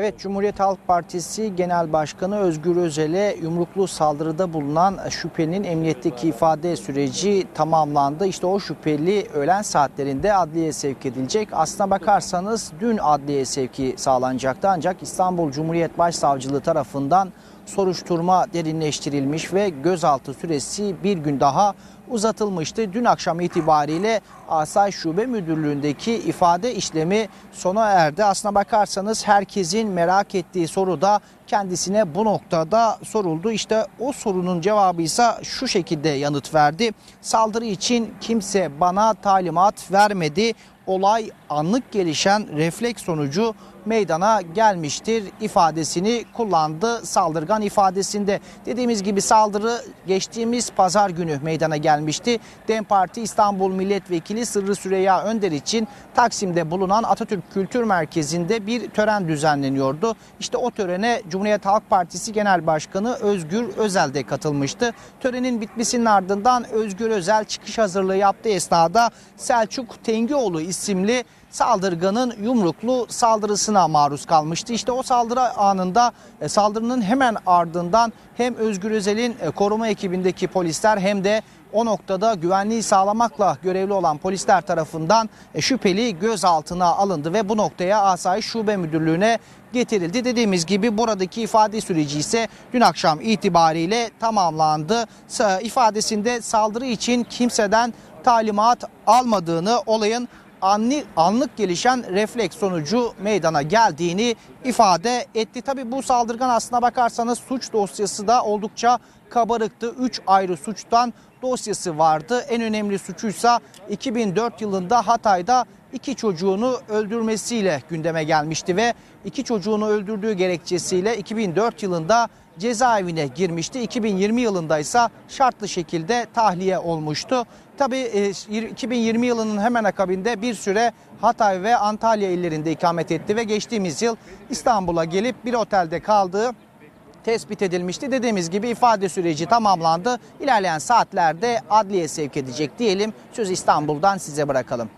Evet Cumhuriyet Halk Partisi Genel Başkanı Özgür Özel'e yumruklu saldırıda bulunan şüphelinin emniyetteki ifade süreci tamamlandı. İşte o şüpheli öğlen saatlerinde adliyeye sevk edilecek. Aslına bakarsanız dün adliyeye sevki sağlanacaktı ancak İstanbul Cumhuriyet Başsavcılığı tarafından soruşturma derinleştirilmiş ve gözaltı süresi bir gün daha uzatılmıştı. Dün akşam itibariyle Asayiş Şube Müdürlüğü'ndeki ifade işlemi sona erdi. Aslına bakarsanız herkesin merak ettiği soru da kendisine bu noktada soruldu. İşte o sorunun cevabı ise şu şekilde yanıt verdi. Saldırı için kimse bana talimat vermedi. Olay anlık gelişen refleks sonucu meydana gelmiştir ifadesini kullandı saldırgan ifadesinde. Dediğimiz gibi saldırı geçtiğimiz pazar günü meydana gelmişti. DEM Parti İstanbul Milletvekili Sırrı Süreyya Önder için Taksim'de bulunan Atatürk Kültür Merkezi'nde bir tören düzenleniyordu. İşte o törene Cumhuriyet Halk Partisi Genel Başkanı Özgür Özel de katılmıştı. Törenin bitmesinin ardından Özgür Özel çıkış hazırlığı yaptığı esnada Selçuk Tengioğlu isimli saldırganın yumruklu saldırısına maruz kalmıştı. İşte o saldırı anında e, saldırının hemen ardından hem Özgür Özel'in e, koruma ekibindeki polisler hem de o noktada güvenliği sağlamakla görevli olan polisler tarafından e, şüpheli gözaltına alındı ve bu noktaya Asayiş Şube Müdürlüğü'ne getirildi. Dediğimiz gibi buradaki ifade süreci ise dün akşam itibariyle tamamlandı. İfadesinde saldırı için kimseden talimat almadığını, olayın anli, anlık gelişen refleks sonucu meydana geldiğini ifade etti. Tabi bu saldırgan aslına bakarsanız suç dosyası da oldukça kabarıktı. 3 ayrı suçtan dosyası vardı. En önemli suçuysa 2004 yılında Hatay'da iki çocuğunu öldürmesiyle gündeme gelmişti ve iki çocuğunu öldürdüğü gerekçesiyle 2004 yılında cezaevine girmişti. 2020 yılında ise şartlı şekilde tahliye olmuştu. Tabii e, 2020 yılının hemen akabinde bir süre Hatay ve Antalya illerinde ikamet etti ve geçtiğimiz yıl İstanbul'a gelip bir otelde kaldığı tespit edilmişti. Dediğimiz gibi ifade süreci tamamlandı. İlerleyen saatlerde adliye sevk edecek diyelim. Sözü İstanbul'dan size bırakalım.